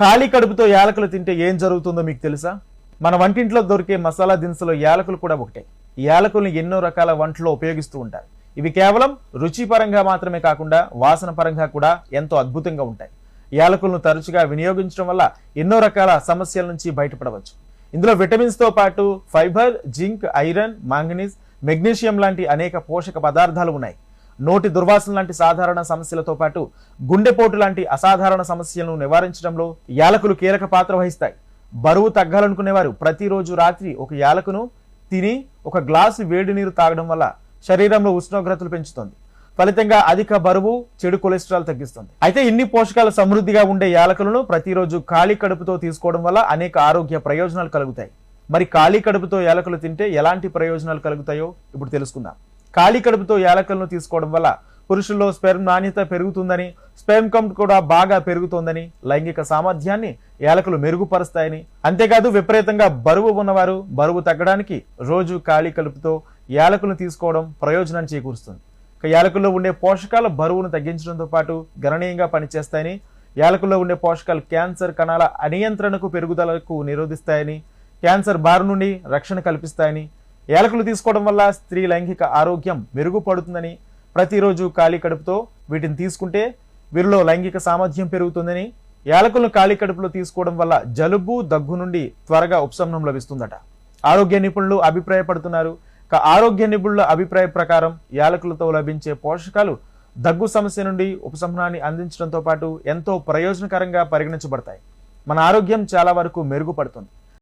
ఖాళీ కడుపుతో యాలకులు తింటే ఏం జరుగుతుందో మీకు తెలుసా? మన వంటింట్లో దొరికే మసాలా దినుసులో యాలకులు కూడా ఒకటే. యాలకుల్ని ఎన్నో రకాల వంటల్లో ఉపయోగిస్తూ ఉంటారు. ఇవి కేవలం రుచి పరంగా మాత్రమే కాకుండా వాసన పరంగా కూడా ఎంతో అద్భుతంగా ఉంటాయి. యాలకులను తరచుగా వినియోగించడం వల్ల ఎన్నో రకాల సమస్యల నుంచి బయటపడవచ్చు. ఇందులో విటమిన్స్తో పాటు fibre zinc iron manganese magnesium లాంటి అనేక పోషక పదార్థాలు ఉన్నాయి. నోటి దుర్వాసన లాంటి సాధారణ సమస్యలతో పాటు గుండెపోటు లాంటి అసాధారణ సమస్యలను నివారించడంలో యాలకులు కీలక పాత్ర వహిస్తాయి. బరువు తగ్గాలనుకునేవారు ప్రతిరోజు రాత్రి ఒక యాలకును తిని ఒక గ్లాసు వేడి నీరు తాగడం వల్ల శరీరంలో ఉష్ణోగ్రతలు పెంచుతుంది. ఫలితంగా అధిక బరువు చెడు కొలెస్ట్రాల్ తగ్గిస్తుంది. అయితే ఇన్ని పోషకాలు సమృద్ధిగా ఉండే యాలకులను ప్రతిరోజు ఖాళీ కడుపుతో తీసుకోవడం వల్ల అనేక ఆరోగ్య ప్రయోజనాలు కలుగుతాయి. మరి ఖాళీ కడుపుతో యాలకులు తింటే ఎలాంటి ప్రయోజనాలు కలుగుతాయో ఇప్పుడు తెలుసుకుందాం. ఖాళీ కడుపుతో యాలకులను తీసుకోవడం వల్ల పురుషుల్లో స్పెర్మ్ నాణ్యత పెరుగుతుందని స్పెర్మ్ కౌంట్ కూడా బాగా పెరుగుతోందని లైంగిక సామర్థ్యాన్ని యాలకులు మెరుగుపరుస్తాయని. అంతేకాదు విపరీతంగా బరువు ఉన్నవారు బరువు తగ్గడానికి రోజు ఖాళీ కలుపుతో యాలకులను తీసుకోవడం ప్రయోజనాన్ని చేకూరుస్తుంది. ఇక యాలకుల్లో ఉండే పోషకాల బరువును తగ్గించడంతో పాటు గణనీయంగా పనిచేస్తాయని యాలకుల్లో ఉండే పోషకాలు క్యాన్సర్ కణాల అనియంత్రణకు పెరుగుదలకు నిరోధిస్తాయని క్యాన్సర్ బారి నుండి రక్షణ కల్పిస్తాయని యాలకులు తీసుకోవడం వల్ల స్త్రీ లైంగిక ఆరోగ్యం మెరుగుపడుతుందని ప్రతిరోజు ఖాళీ కడుపుతో వీటిని తీసుకుంటే వీరిలో లైంగిక సామర్థ్యం పెరుగుతుందని యాలకులను ఖాళీ కడుపులో తీసుకోవడం వల్ల జలుబు దగ్గు నుండి త్వరగా ఉపశమనం లభిస్తుందట. ఆరోగ్య నిపుణులు అభిప్రాయపడుతున్నారు. ఆరోగ్య నిపుణుల అభిప్రాయ ప్రకారం యాలకులతో లభించే పోషకాలు దగ్గు సమస్య నుండి ఉపశమనాన్ని అందించడంతో పాటు ఎంతో ప్రయోజనకరంగా పరిగణించబడతాయి. మన ఆరోగ్యం చాలా వరకు మెరుగుపడుతుంది.